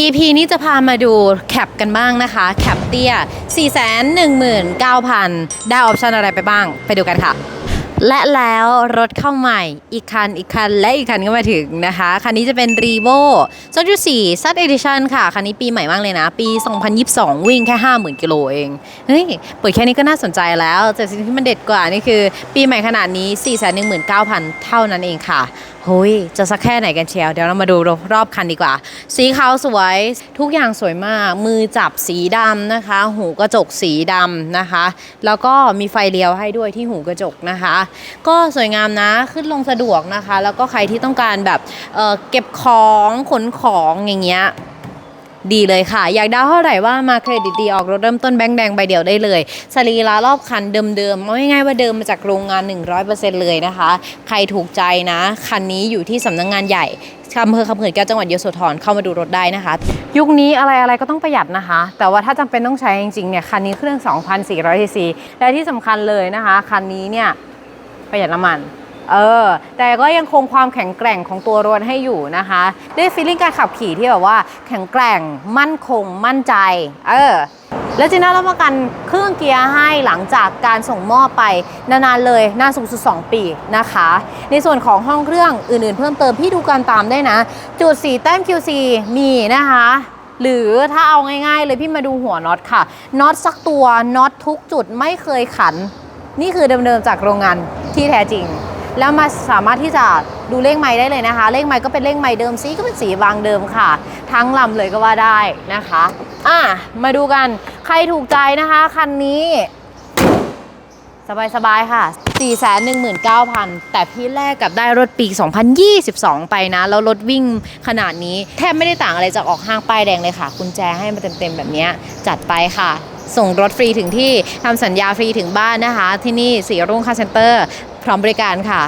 EP นี้จะพามาดูแคปกันบ้างนะคะแคปเตี้ย 419,000 ได้ออปชันอะไรไปบ้าง ไปดูกันค่ะ และแล้วรถเข้าใหม่ อีกคัน อีกคัน และอีกคันก็มาถึงนะคะ คันนี้จะเป็น r e v o 2.4 Sat Edition ค่ะ คันนี้ปีใหม่มากเลยนะ ปี 2022 วิ่งแค่ 50,000 กิโลเอง เฮ้ย เปิดแค่นี้ก็น่าสนใจแล้ว แต่สิ่งที่มันเด็ดกว่านี่คือ ปีใหม่ขนาดนี้ 419,000 เท่านั้นเองค่ะเฮ้ย จะสักแค่ไหนกันเชียวเดี๋ยวเรามาดูรอบคันดีกว่า สีขาวสวย ทุกอย่างสวยมาก มือจับสีดำนะคะ หูกระจกสีดำนะคะ แล้วก็มีไฟเลี้ยวให้ด้วยที่หูกระจกนะคะก็สวยงามนะขึ้นลงสะดวกนะคะ แล้วก็ใครที่ต้องการแบบเเก็บของขนของอย่างเงี้ยดีเลยค่ะ อยากได้เท่าไหร่ว่ามาเครดิตดีออกรถเริ่มต้นแบงค์แดงใบเดียวได้เลย สรีระรอบคันเดิมๆเอาง่ายๆว่าเดิมมาจากโรงงาน 100%เลยนะคะ ใครถูกใจนะ คันนี้อยู่ที่สำนักงงานใหญ่อำเภอคำเขื่อนแก้วจังหวัดยโสธรเข้ามาดูรถได้นะคะ ยุคนี้อะไรอะไรก็ต้องประหยัดนะคะ แต่ว่าถ้าจำเป็นต้องใช้จริงๆเนี่ยคันนี้เครื่อง 2,400 cc และที่สำคัญเลยนะคะ คันนี้เนี่ย ประหยัดน้ำมัน เออ แต่ก็ยังคงความแข็งแกร่งของตัวรถให้อยู่นะคะ ได้ฟีลลิ่งการขับขี่ที่แบบว่า แข็งแกร่ง มั่นคง มั่นใจ เออ แล้วจีน่ารับประกันเครื่องเกียร์ให้หลังจากการส่งมอบไปนานๆเลยนานสูงสุด 2 ปีนะคะ ในส่วนของห้องเครื่องอื่นๆ เพิ่มเติมพี่ดูการตามได้นะ จุดสีแต้ม QC มีนะคะหรือถ้าเอาง่ายๆ เลยพี่มาดูหัวน็อตค่ะน็อตสักตัวน็อตทุกจุดไม่เคยขัน นี่คือเดิมๆจากโรงงาน ที่แท้จริง แล้วมาสามารถที่จะดูเลขไม้ได้เลยนะคะ เลขไม้ก็เป็นเลขไม้เดิมสีก็เป็นสีวางเดิมค่ะ ทั้งลำเลยก็ว่าได้นะคะอะมาดูกันใครถูกใจนะคะคันนี้ สบายๆค่ะ 419,000 แต่พี่แลกกับได้รถปี 2022 ไปนะ แล้วรถวิ่งขนาดนี้ แทบไม่ได้ต่างอะไรจากออกห้างป้ายแดงเลยค่ะ กุญแจให้มาเต็มๆแบบนี้จัดไปค่ะ ส่งรถฟรีถึงที่ทำสัญญาฟรีถึงบ้านนะคะ ที่นี่สีรุ่งคาเซ็นเตอร์ พร้อมบริการค่ะ